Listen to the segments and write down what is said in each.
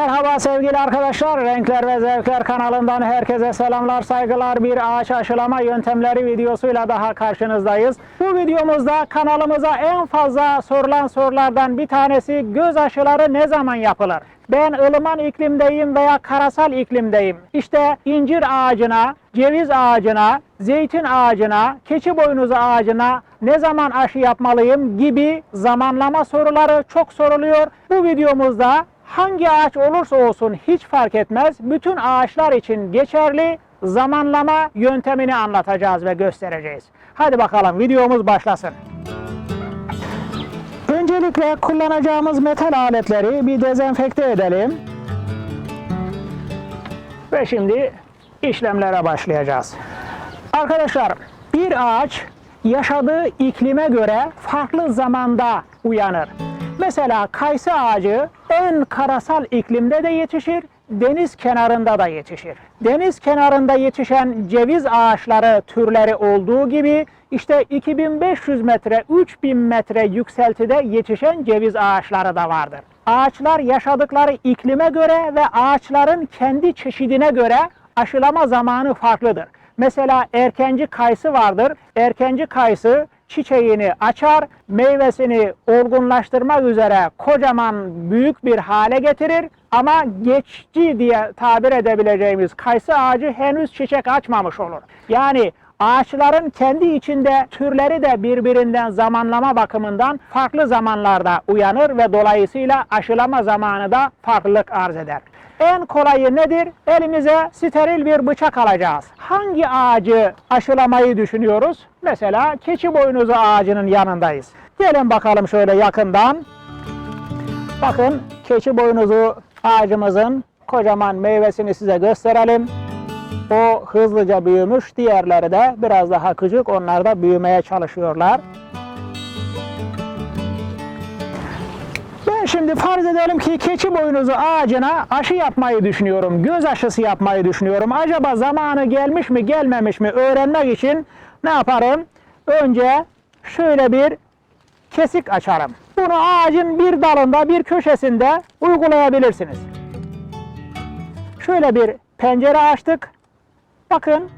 Merhaba sevgili arkadaşlar. Renkler ve Zevkler kanalından herkese selamlar, saygılar. Bir ağaç aşılama yöntemleri videosuyla daha karşınızdayız. Bu videomuzda kanalımıza en fazla sorulan sorulardan bir tanesi göz aşıları ne zaman yapılır? Ben ılıman iklimdeyim veya karasal iklimdeyim. İşte incir ağacına, ceviz ağacına, zeytin ağacına, keçi boynuzu ağacına ne zaman aşı yapmalıyım gibi zamanlama soruları çok soruluyor. Bu videomuzda hangi ağaç olursa olsun hiç fark etmez. Bütün ağaçlar için geçerli zamanlama yöntemini anlatacağız ve göstereceğiz. Hadi bakalım videomuz başlasın. Öncelikle kullanacağımız metal aletleri bir dezenfekte edelim. Ve şimdi işlemlere başlayacağız. Arkadaşlar bir ağaç yaşadığı iklime göre farklı zamanda uyanır. Mesela kayısı ağacı en karasal iklimde de yetişir, deniz kenarında da yetişir. Deniz kenarında yetişen ceviz ağaçları türleri olduğu gibi işte 2500 metre, 3000 metre yükseltide yetişen ceviz ağaçları da vardır. Ağaçlar yaşadıkları iklime göre ve ağaçların kendi çeşidine göre aşılama zamanı farklıdır. Mesela erkenci kayısı vardır. Erkenci kayısı çiçeğini açar, meyvesini olgunlaştırmak üzere kocaman büyük bir hale getirir. Ama geçici diye tabir edebileceğimiz kayısı ağacı henüz çiçek açmamış olur. Yani ağaçların kendi içinde türleri de birbirinden zamanlama bakımından farklı zamanlarda uyanır ve dolayısıyla aşılama zamanı da farklılık arz eder. En kolayı nedir? Elimize steril bir bıçak alacağız. Hangi ağacı aşılamayı düşünüyoruz? Mesela keçi boynuzu ağacının yanındayız. Gelin bakalım şöyle yakından. Bakın keçi boynuzu ağacımızın kocaman meyvesini size gösterelim. O hızlıca büyümüş. Diğerleri de biraz daha küçük. Onlar da büyümeye çalışıyorlar. Şimdi farz edelim ki keçi boynuzu ağacına aşı yapmayı düşünüyorum. Göz aşısı yapmayı düşünüyorum. Acaba zamanı gelmiş mi gelmemiş mi öğrenmek için ne yaparım? Önce şöyle bir kesik açarım. Bunu ağacın bir dalında bir köşesinde uygulayabilirsiniz. Şöyle bir pencere açtık. Bakın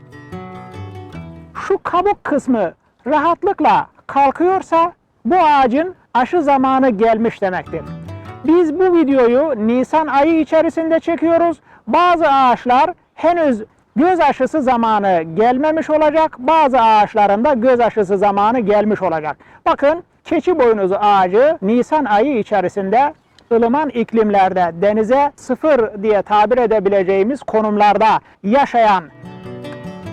şu kabuk kısmı rahatlıkla kalkıyorsa bu ağacın aşı zamanı gelmiş demektir. Biz bu videoyu Nisan ayı içerisinde çekiyoruz. Bazı ağaçlar henüz göz aşısı zamanı gelmemiş olacak. Bazı ağaçların da göz aşısı zamanı gelmiş olacak. Bakın keçi boynuzu ağacı Nisan ayı içerisinde ılıman iklimlerde denize sıfır diye tabir edebileceğimiz konumlarda yaşayan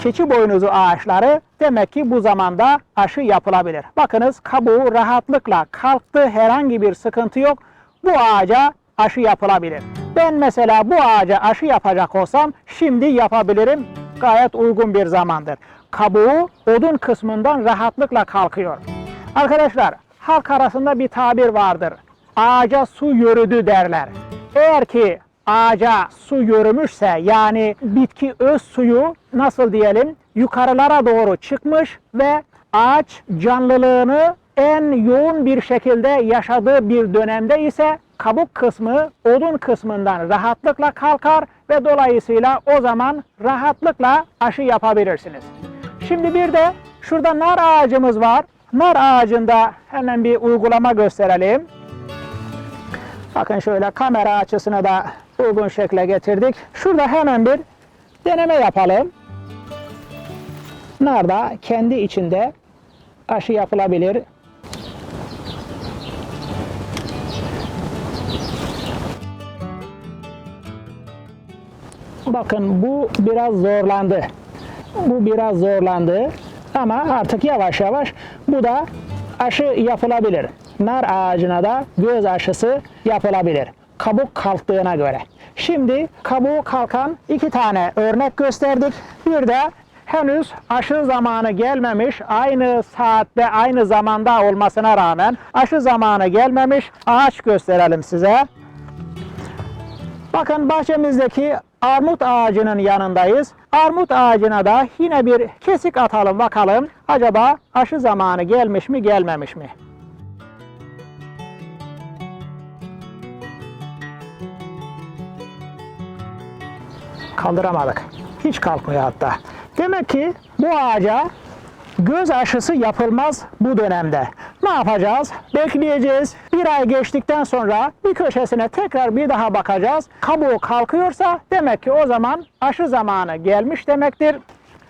keçi boynuzu ağaçları demek ki bu zamanda aşı yapılabilir. Bakınız kabuğu rahatlıkla kalktı herhangi bir sıkıntı yok. Bu ağaca aşı yapılabilir. Ben mesela bu ağaca aşı yapacak olsam şimdi yapabilirim. Gayet uygun bir zamandır. Kabuğu odun kısmından rahatlıkla kalkıyor. Arkadaşlar halk arasında bir tabir vardır. Ağaca su yürüdü derler. Eğer ki ağaca su yürümüşse yani bitki öz suyu nasıl diyelim yukarılara doğru çıkmış ve ağaç canlılığını en yoğun bir şekilde yaşadığı bir dönemde ise kabuk kısmı odun kısmından rahatlıkla kalkar ve dolayısıyla o zaman rahatlıkla aşı yapabilirsiniz. Şimdi bir de şurada nar ağacımız var. Nar ağacında hemen bir uygulama gösterelim. Bakın şöyle kamera açısını da uygun şekle getirdik. Şurada hemen bir deneme yapalım. Nar da kendi içinde aşı yapılabilir. Bakın bu biraz zorlandı. Bu biraz zorlandı. Ama artık yavaş yavaş bu da aşı yapılabilir. Nar ağacına da göz aşısı yapılabilir. Kabuk kalktığına göre. Şimdi kabuğu kalkan iki tane örnek gösterdik. Bir de henüz aşı zamanı gelmemiş, aynı saatte, aynı zamanda olmasına rağmen aşı zamanı gelmemiş ağaç gösterelim size. Bakın bahçemizdeki armut ağacının yanındayız. Armut ağacına da yine bir kesik atalım bakalım. Acaba aşı zamanı gelmiş mi gelmemiş mi? Kaldıramadık. Hiç kalkmıyor hatta. Demek ki bu ağaca göz aşısı yapılmaz bu dönemde. Ne yapacağız? Bekleyeceğiz. Bir ay geçtikten sonra bir köşesine tekrar bir daha bakacağız. Kabuğu kalkıyorsa demek ki o zaman aşı zamanı gelmiş demektir.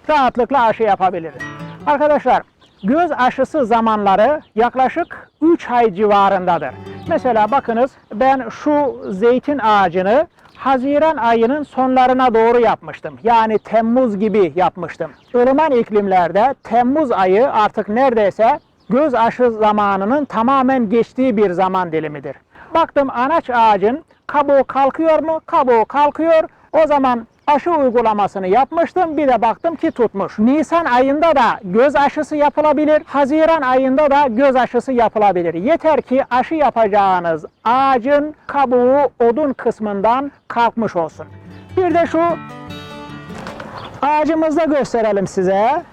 Rahatlıkla aşı yapabiliriz. Arkadaşlar göz aşısı zamanları yaklaşık 3 ay civarındadır. Mesela bakınız ben şu zeytin ağacını Haziran ayının sonlarına doğru yapmıştım. Yani Temmuz gibi yapmıştım. Ilıman iklimlerde Temmuz ayı artık neredeyse göz aşı zamanının tamamen geçtiği bir zaman dilimidir. Baktım anaç ağacın kabuğu kalkıyor mu? Kabuğu kalkıyor. O zaman aşı uygulamasını yapmıştım. Bir de baktım ki tutmuş. Nisan ayında da göz aşısı yapılabilir. Haziran ayında da göz aşısı yapılabilir. Yeter ki aşı yapacağınız ağacın kabuğu odun kısmından kalkmış olsun. Bir de şu ağacımızda gösterelim size.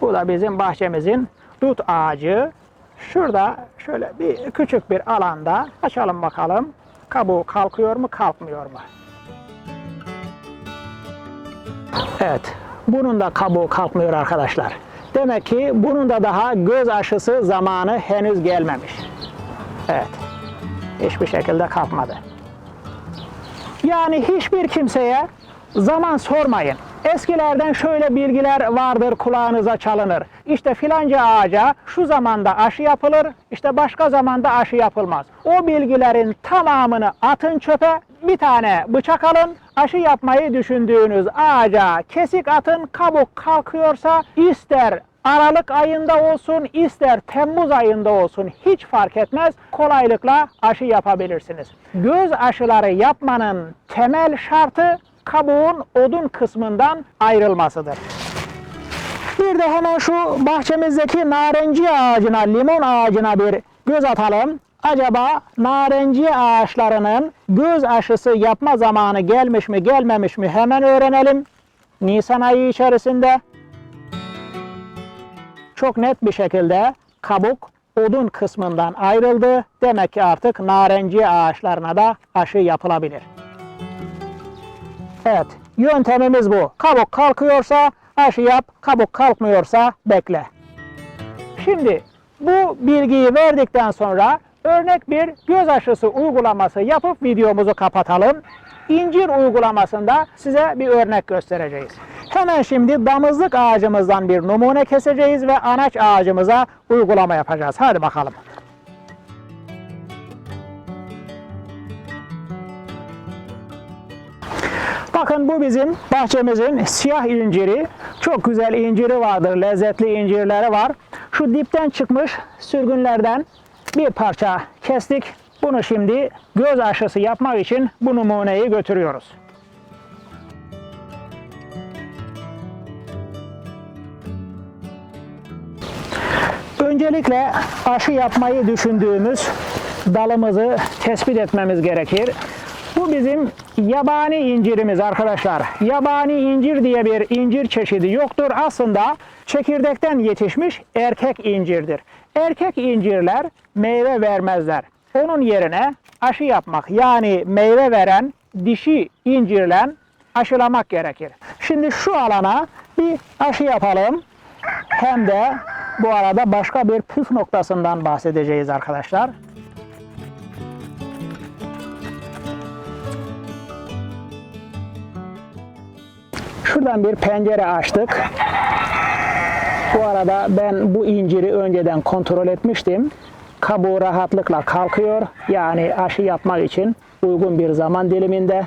Bu da bizim bahçemizin dut ağacı. Şurada şöyle bir küçük bir alanda açalım bakalım. Kabuğu kalkıyor mu kalkmıyor mu? Evet. Bunun da kabuğu kalkmıyor arkadaşlar. Demek ki bunun da daha göz aşısı zamanı henüz gelmemiş. Evet. Hiçbir şekilde kalkmadı. Yani hiçbir kimseye zaman sormayın. Eskilerden şöyle bilgiler vardır kulağınıza çalınır. İşte filanca ağaca şu zamanda aşı yapılır, işte başka zamanda aşı yapılmaz. O bilgilerin tamamını atın çöpe, bir tane bıçak alın, aşı yapmayı düşündüğünüz ağaca kesik atın, kabuk kalkıyorsa ister Aralık ayında olsun, ister Temmuz ayında olsun hiç fark etmez. Kolaylıkla aşı yapabilirsiniz. Göz aşıları yapmanın temel şartı kabuğun odun kısmından ayrılmasıdır. Bir de hemen şu bahçemizdeki narenci ağacına, limon ağacına bir göz atalım. Acaba narenci ağaçlarının göz aşısı yapma zamanı gelmiş mi gelmemiş mi hemen öğrenelim. Nisan ayı içerisinde çok net bir şekilde kabuk odun kısmından ayrıldı. Demek ki artık narenci ağaçlarına da aşı yapılabilir. Evet, yöntemimiz bu. Kabuk kalkıyorsa aşı yap, kabuk kalkmıyorsa bekle. Şimdi bu bilgiyi verdikten sonra örnek bir göz aşısı uygulaması yapıp videomuzu kapatalım. İncir uygulamasında size bir örnek göstereceğiz. Hemen şimdi damızlık ağacımızdan bir numune keseceğiz ve anaç ağacımıza uygulama yapacağız. Hadi bakalım. Bakın bu bizim bahçemizin siyah inciri. Çok güzel inciri vardır, lezzetli incirleri var. Şu dipten çıkmış sürgünlerden bir parça kestik. Bunu şimdi göz aşısı yapmak için bu numuneyi götürüyoruz. Öncelikle aşı yapmayı düşündüğümüz dalımızı tespit etmemiz gerekir. Bu bizim yabani incirimiz arkadaşlar. Yabani incir diye bir incir çeşidi yoktur. Aslında çekirdekten yetişmiş erkek incirdir. Erkek incirler meyve vermezler. Onun yerine aşı yapmak yani meyve veren dişi incirle aşılamak gerekir. Şimdi şu alana bir aşı yapalım. Hem de bu arada başka bir püf noktasından bahsedeceğiz arkadaşlar. Şuradan bir pencere açtık. Bu arada ben bu inciri önceden kontrol etmiştim. Kabuğu rahatlıkla kalkıyor. Yani aşı yapmak için uygun bir zaman diliminde.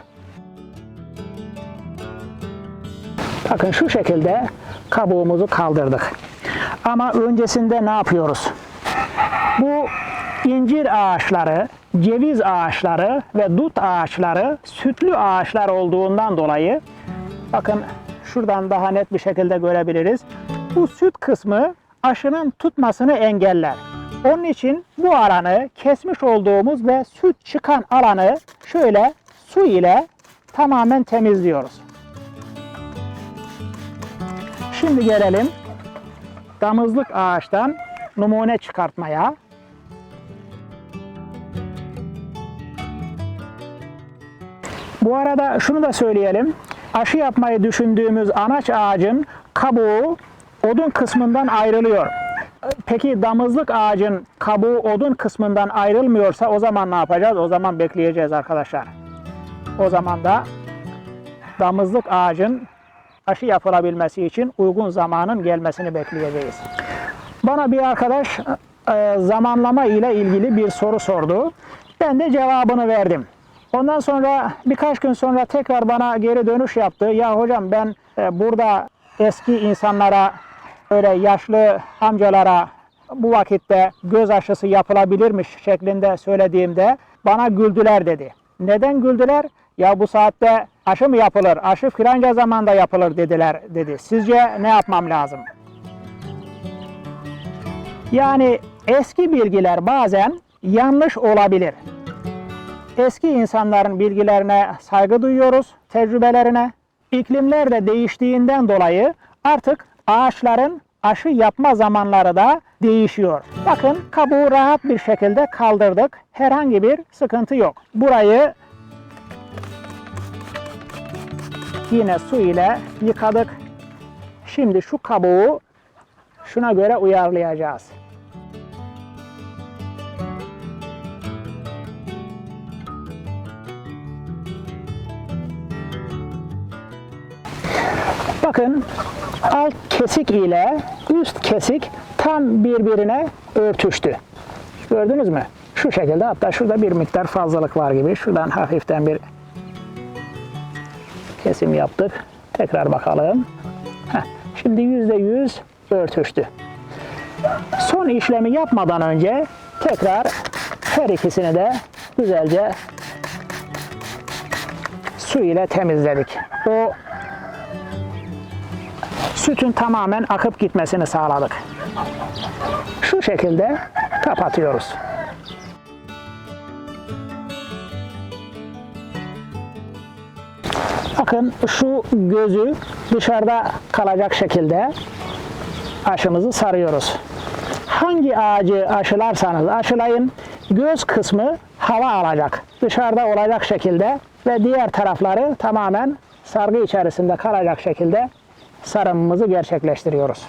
Bakın şu şekilde kabuğumuzu kaldırdık. Ama öncesinde ne yapıyoruz? Bu incir ağaçları, ceviz ağaçları ve dut ağaçları sütlü ağaçlar olduğundan dolayı bakın şuradan daha net bir şekilde görebiliriz. Bu süt kısmı aşının tutmasını engeller. Onun için bu alanı kesmiş olduğumuz ve süt çıkan alanı şöyle su ile tamamen temizliyoruz. Şimdi gelelim damızlık ağaçtan numune çıkartmaya. Bu arada şunu da söyleyelim. Aşı yapmayı düşündüğümüz anaç ağacın kabuğu odun kısmından ayrılıyor. Peki damızlık ağacın kabuğu odun kısmından ayrılmıyorsa o zaman ne yapacağız? O zaman bekleyeceğiz arkadaşlar. O zaman da damızlık ağacın aşı yapılabilmesi için uygun zamanın gelmesini bekleyeceğiz. Bana bir arkadaş e, zamanlama ile ilgili bir soru sordu. Ben de cevabını verdim. Ondan sonra birkaç gün sonra tekrar bana geri dönüş yaptı. Ya hocam ben e, burada eski insanlara öyle yaşlı amcalara bu vakitte göz aşısı yapılabilirmiş şeklinde söylediğimde bana güldüler dedi. Neden güldüler? Ya bu saatte aşı mı yapılır? Aşı filanca zamanda yapılır dediler dedi. Sizce ne yapmam lazım? Yani eski bilgiler bazen yanlış olabilir. Eski insanların bilgilerine saygı duyuyoruz, tecrübelerine. İklimler de değiştiğinden dolayı artık ağaçların aşı yapma zamanları da değişiyor. Bakın kabuğu rahat bir şekilde kaldırdık. Herhangi bir sıkıntı yok. Burayı yine su ile yıkadık. Şimdi şu kabuğu şuna göre uyarlayacağız. Bakın alt kesik ile üst kesik tam birbirine örtüştü. Gördünüz mü? Şu şekilde hatta şurada bir miktar fazlalık var gibi. Şuradan hafiften bir kesim yaptık. Tekrar bakalım. Heh, şimdi yüzde yüz örtüştü. Son işlemi yapmadan önce tekrar her ikisini de güzelce su ile temizledik. O sütün tamamen akıp gitmesini sağladık. Şu şekilde kapatıyoruz. Bakın şu gözü dışarıda kalacak şekilde aşımızı sarıyoruz. Hangi ağacı aşılarsanız aşılayın göz kısmı hava alacak. Dışarıda olacak şekilde ve diğer tarafları tamamen sargı içerisinde kalacak şekilde sarımımızı gerçekleştiriyoruz.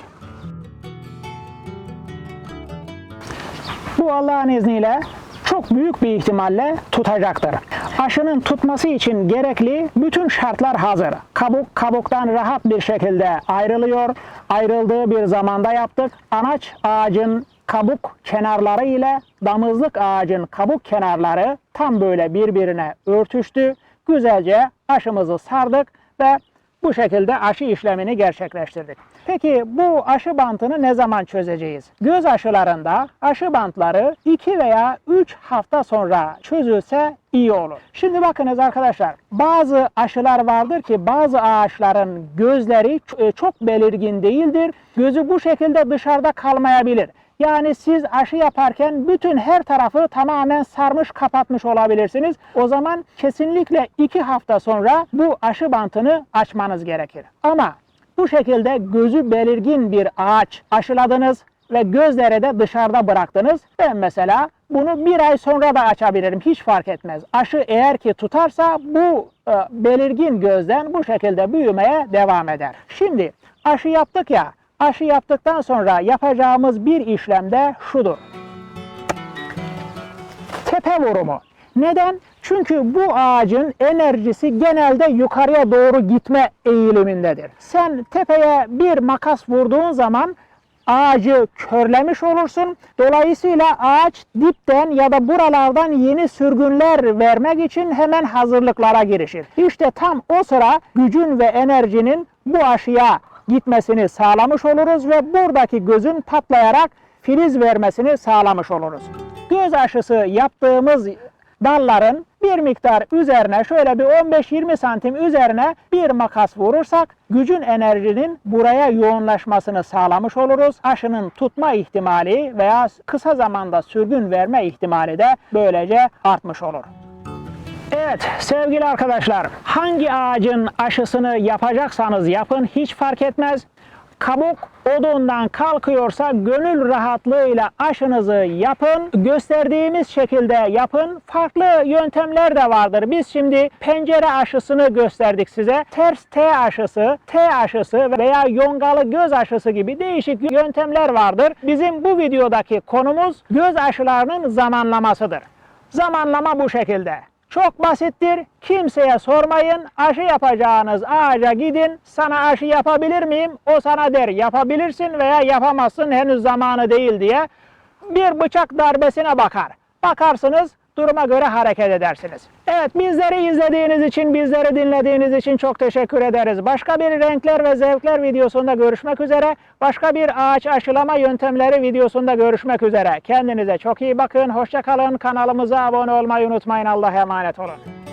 Bu Allah'ın izniyle çok büyük bir ihtimalle tutacaktır. Aşının tutması için gerekli bütün şartlar hazır. Kabuk kabuktan rahat bir şekilde ayrılıyor. Ayrıldığı bir zamanda yaptık. Anaç ağacın kabuk kenarları ile damızlık ağacın kabuk kenarları tam böyle birbirine örtüştü. Güzelce aşımızı sardık ve bu şekilde aşı işlemini gerçekleştirdik. Peki bu aşı bantını ne zaman çözeceğiz? Göz aşılarında aşı bantları 2 veya 3 hafta sonra çözülse iyi olur. Şimdi bakınız arkadaşlar bazı aşılar vardır ki bazı ağaçların gözleri e, çok belirgin değildir. Gözü bu şekilde dışarıda kalmayabilir. Yani siz aşı yaparken bütün her tarafı tamamen sarmış kapatmış olabilirsiniz. O zaman kesinlikle iki hafta sonra bu aşı bantını açmanız gerekir. Ama bu şekilde gözü belirgin bir ağaç aşıladınız ve gözleri de dışarıda bıraktınız. Ben mesela bunu bir ay sonra da açabilirim. Hiç fark etmez. Aşı eğer ki tutarsa bu e, belirgin gözden bu şekilde büyümeye devam eder. Şimdi aşı yaptık ya. Aşı yaptıktan sonra yapacağımız bir işlem de şudur. Tepe vurumu. Neden? Çünkü bu ağacın enerjisi genelde yukarıya doğru gitme eğilimindedir. Sen tepeye bir makas vurduğun zaman ağacı körlemiş olursun. Dolayısıyla ağaç dipten ya da buralardan yeni sürgünler vermek için hemen hazırlıklara girişir. İşte tam o sıra gücün ve enerjinin bu aşıya gitmesini sağlamış oluruz ve buradaki gözün patlayarak filiz vermesini sağlamış oluruz. Göz aşısı yaptığımız dalların bir miktar üzerine şöyle bir 15-20 santim üzerine bir makas vurursak gücün enerjinin buraya yoğunlaşmasını sağlamış oluruz. Aşının tutma ihtimali veya kısa zamanda sürgün verme ihtimali de böylece artmış olur. Evet sevgili arkadaşlar hangi ağacın aşısını yapacaksanız yapın hiç fark etmez. kabuk odundan kalkıyorsa gönül rahatlığıyla aşınızı yapın. Gösterdiğimiz şekilde yapın. Farklı yöntemler de vardır. Biz şimdi pencere aşısını gösterdik size. Ters T aşısı, T aşısı veya yongalı göz aşısı gibi değişik yöntemler vardır. Bizim bu videodaki konumuz göz aşılarının zamanlamasıdır. Zamanlama bu şekilde. Çok basittir. Kimseye sormayın. Aşı yapacağınız ağaca gidin. Sana aşı yapabilir miyim? O sana der yapabilirsin veya yapamazsın henüz zamanı değil diye. Bir bıçak darbesine bakar. Bakarsınız duruma göre hareket edersiniz. Evet bizleri izlediğiniz için, bizleri dinlediğiniz için çok teşekkür ederiz. Başka bir renkler ve zevkler videosunda görüşmek üzere. Başka bir ağaç aşılama yöntemleri videosunda görüşmek üzere. Kendinize çok iyi bakın. Hoşçakalın. Kanalımıza abone olmayı unutmayın. Allah'a emanet olun.